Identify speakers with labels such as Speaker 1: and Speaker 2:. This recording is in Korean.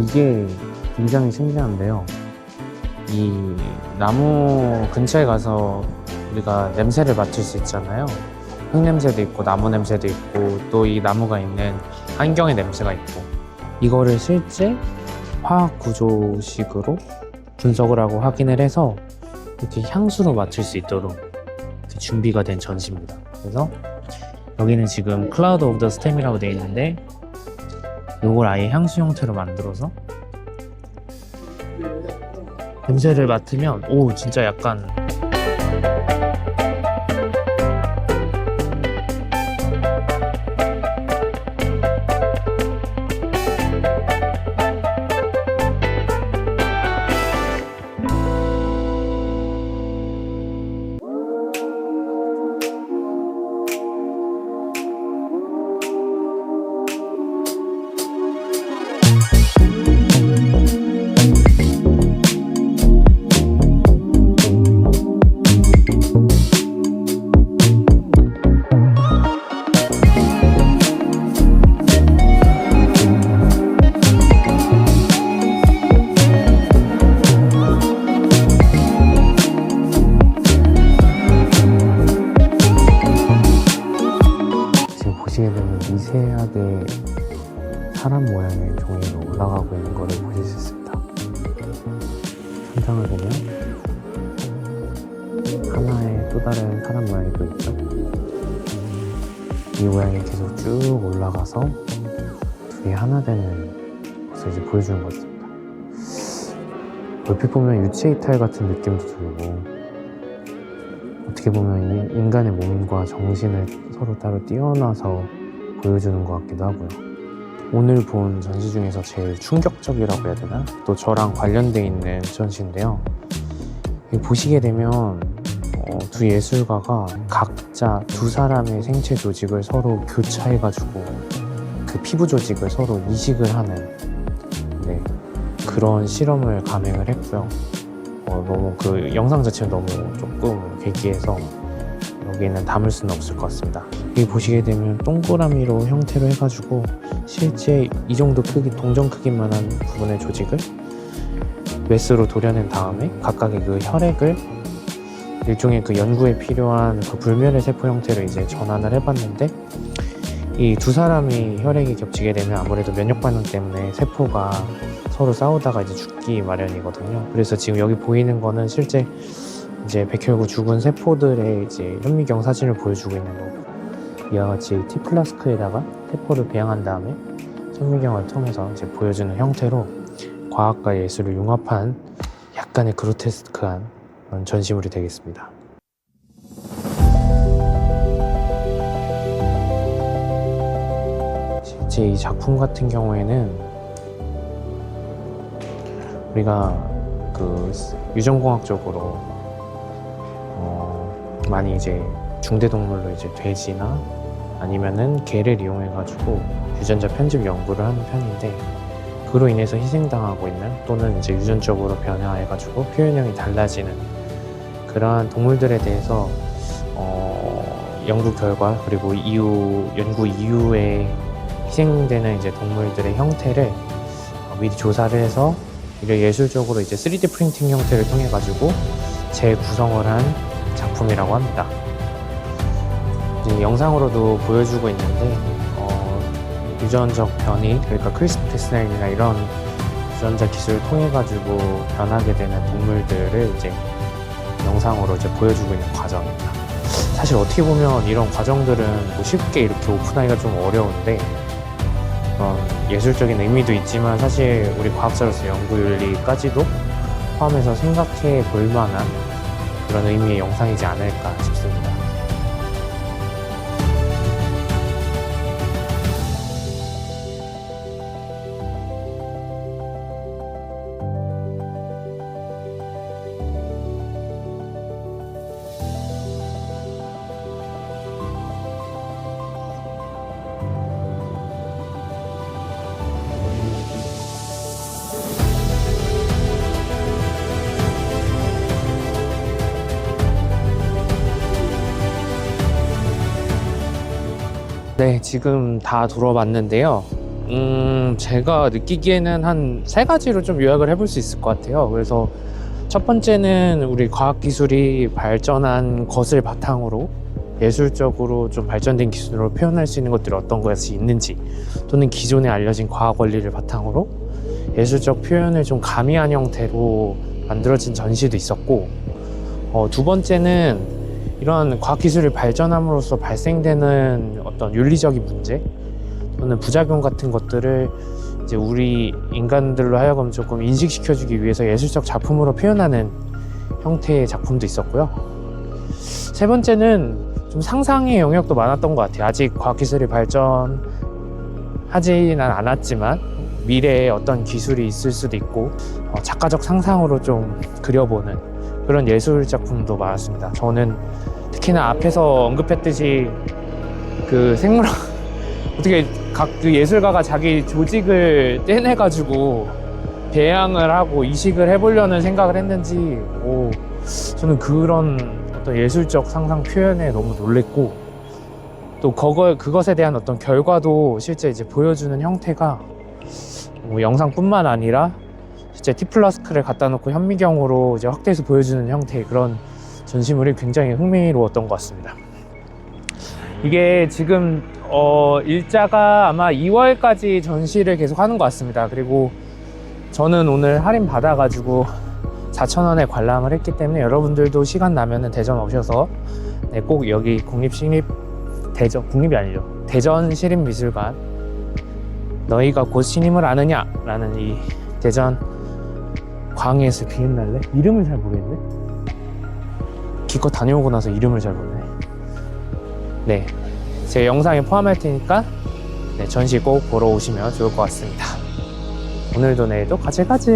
Speaker 1: 이게 굉장히 신기한데요. 이 나무 근처에 가서 우리가 냄새를 맡을 수 있잖아요. 흙 냄새도 있고 나무 냄새도 있고 또 이 나무가 있는 환경의 냄새가 있고 이거를 실제 화학 구조식으로 분석을 하고 확인을 해서 이렇게 향수로 맡을 수 있도록 준비가 된 전시입니다. 그래서 여기는 지금 클라우드 오브 더 스템이라고 되어 있는데 이걸 아예 향수 형태로 만들어서 냄새를 맡으면 오 진짜 약간 종이로 올라가고 있는 거를 보실 수 있습니다. 천장을 보면 하나의 또 다른 사람 모양이 또 있죠. 이 모양이 계속 쭉 올라가서 둘이 하나 되는 것을 이제 보여주는 것입니다. 얼핏 보면 유체 이탈 같은 느낌도 들고 어떻게 보면 이 인간의 몸과 정신을 서로 따로 띄어놔서 보여주는 것 같기도 하고요. 오늘 본 전시 중에서 제일 충격적이라고 해야 되나? 또 저랑 관련돼 있는 전시인데요. 보시게 되면 어, 두 예술가가 각자 두 사람의 생체 조직을 서로 교차해가지고 그 피부 조직을 서로 이식을 하는 네, 그런 실험을 감행을 했고요. 어, 너무 그 영상 자체가 너무 조금 괴기해서 여기는 담을 수는 없을 것 같습니다. 여기 보시게 되면 동그라미로 형태로 해가지고 실제 이 정도 크기, 동전 크기만한 부분의 조직을 메스로 도려낸 다음에 각각의 그 혈액을 일종의 그 연구에 필요한 그 불멸의 세포 형태로 이제 전환을 해봤는데 이 두 사람이 혈액이 겹치게 되면 아무래도 면역 반응 때문에 세포가 서로 싸우다가 이제 죽기 마련이거든요. 그래서 지금 여기 보이는 거는 실제 이제 백혈구 죽은 세포들의 이제 현미경 사진을 보여주고 있는 거고 이와 같이 티 플라스크에다가 세포를 배양한 다음에 현미경을 통해서 이제 보여주는 형태로 과학과 예술을 융합한 약간의 그로테스크한 전시물이 되겠습니다. 실제 이 작품 같은 경우에는 우리가 그 유전공학적으로 어 많이 이제 중대동물로 이제 돼지나 아니면은 개를 이용해 가지고 유전자 편집 연구를 하는 편인데 그로 인해서 희생당하고 있는 또는 이제 유전적으로 변화해 가지고 표현형이 달라지는 그러한 동물들에 대해서 어 연구 결과 그리고 이후 연구 이후에 희생되는 이제 동물들의 형태를 어, 미리 조사를 해서 이를 예술적으로 이제 3D 프린팅 형태를 통해 가지고 재구성을 한 작품이라고 합니다. 영상으로도 보여주고 있는데 어, 유전적 변이 그러니까 크리스프 테스나이나 이런 유전자 기술을 통해 가지고 변하게 되는 동물들을 이제 영상으로 이제 보여주고 있는 과정입니다. 사실 어떻게 보면 이런 과정들은 뭐 쉽게 이렇게 오픈하기가 좀 어려운데 그런 예술적인 의미도 있지만 사실 우리 과학자로서 연구 윤리까지도 포함해서 생각해 볼 만한 그런 의미의 영상이지 않을까 싶습니다. 네, 지금 다 돌아봤는데요. 음, 제가 느끼기에는 한 세 가지로 좀 요약을 해볼 수 있을 것 같아요. 그래서 첫 번째는 우리 과학기술이 발전한 것을 바탕으로 예술적으로 좀 발전된 기술로 표현할 수 있는 것들이 어떤 것이 있는지 또는 기존에 알려진 과학 원리를 바탕으로 예술적 표현을 좀 가미한 형태로 만들어진 전시도 있었고 어, 두 번째는 이런 과학기술이 발전함으로써 발생되는 어떤 윤리적인 문제 또는 부작용 같은 것들을 이제 우리 인간들로 하여금 조금 인식시켜주기 위해서 예술적 작품으로 표현하는 형태의 작품도 있었고요. 세 번째는 좀 상상의 영역도 많았던 것 같아요. 아직 과학기술이 발전하지는 않았지만 미래에 어떤 기술이 있을 수도 있고 어, 작가적 상상으로 좀 그려보는 그런 예술 작품도 많았습니다. 저는 특히나 앞에서 언급했듯이 그 생물학 어떻게 각 그 예술가가 자기 조직을 떼내가지고 배양을 하고 이식을 해보려는 생각을 했는지 오 저는 그런 어떤 예술적 상상 표현에 너무 놀랬고 또 그거 그것에 대한 어떤 결과도 실제 이제 보여주는 형태가 뭐 영상뿐만 아니라 실제 티플라스크를 갖다 놓고 현미경으로 이제 확대해서 보여주는 형태의 그런 전시물이 굉장히 흥미로웠던 것 같습니다. 이게 지금 어, 일자가 아마 2월까지 전시를 계속 하는 것 같습니다. 그리고 저는 오늘 할인 받아가지고 4,000원에 관람을 했기 때문에 여러분들도 시간 나면은 대전 오셔서 네, 꼭 여기 국립시립 대전 국립이 아니죠 대전 시립미술관 너희가 곧 신임을 아느냐 라는 이 대전 광해에서 비는 날래? 이름을 잘 모르겠네. 기껏 다녀오고 나서 이름을 잘 모르네. 네 제 영상에 포함할 테니까 네, 전시 꼭 보러 오시면 좋을 것 같습니다. 오늘도 내일도 가지가지